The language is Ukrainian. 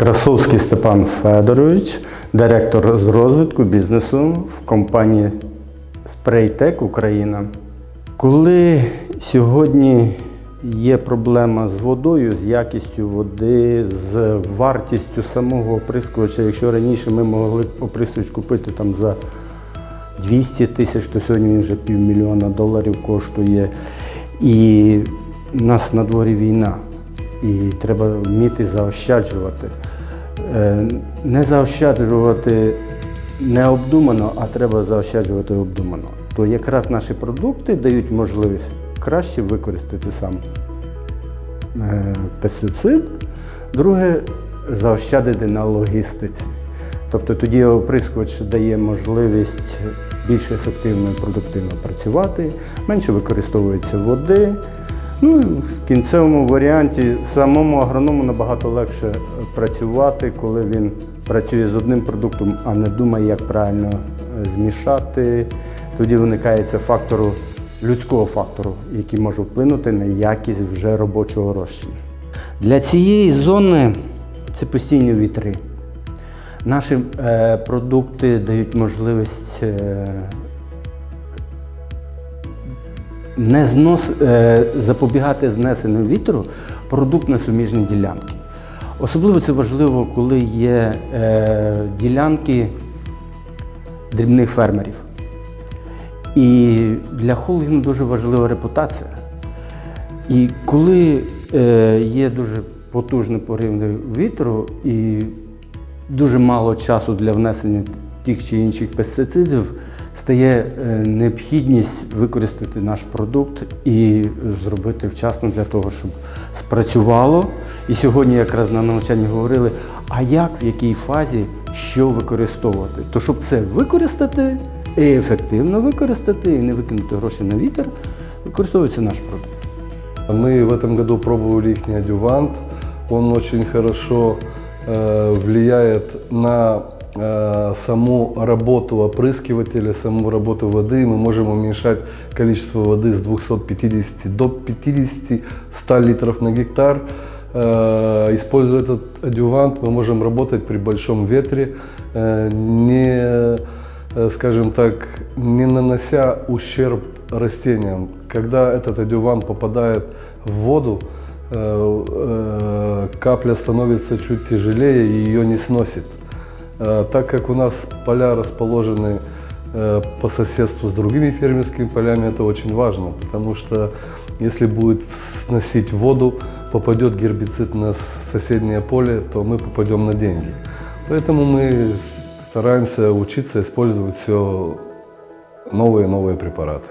Красовський Степан Федорович, директор з розвитку бізнесу в компанії Спрейтек Україна. Коли сьогодні є проблема з водою, з якістю води, з вартістю самого оприскувача, якщо раніше ми могли оприскувач купити там за 200 тисяч, то сьогодні він вже півмільйона доларів коштує. І в нас на дворі війна, і треба вміти заощаджувати. Е, Не заощаджувати необдумано, а треба заощаджувати обдумано. То якраз наші продукти дають можливість краще використати сам е, пестицид. Друге заощадити на логістиці. Тобто тоді оприскувач дає можливість більш ефективно і продуктивно працювати, менше використовується води. Ну і в кінцевому варіанті самому агроному набагато легше працювати, коли він працює з одним продуктом, а не думає, як правильно е, змішати. Тоді виникає це фактору людського фактору, який може вплинути на якість вже робочого розчину. Для цієї зони це постійні вітри. Наші е, продукти дають можливість не знос, е, запобігати знесенню вітру продукт на суміжні ділянки. Особливо це важливо, коли є е, ділянки дрібних фермерів. І для холдингу дуже важлива репутація. І коли е, є дуже потужний поривний вітру і дуже мало часу для внесення тих чи інших пестицидів, стає е, необхідність використати наш продукт і зробити вчасно для того, щоб спрацювало. І сьогодні якраз на навчанні говорили, а як, в якій фазі що використовувати. То щоб це використати і ефективно використати, і не викинути гроші на вітер, використовується наш продукт. Мы в этом году пробовали их адювант. Он очень хорошо э, влияет на э, саму работу опрыскивателя, саму работу воды. Мы можем уменьшать количество воды с 250 до 50-100 литров на гектар. Э, Используя этот адювант, мы можем работать при большом ветре, э, не, э, скажем так, не нанося ущерб растениям. Когда этот адювант попадает в воду, э, э, капля становится чуть тяжелее и ее не сносит. Э, Так как у нас поля расположены э, по соседству с другими фермерскими полями, это очень важно, потому что если будет сносить воду, попадет гербицид на соседнее поле, то мы попадем на деньги. Поэтому мы стараемся учиться использовать все новые и новые препараты.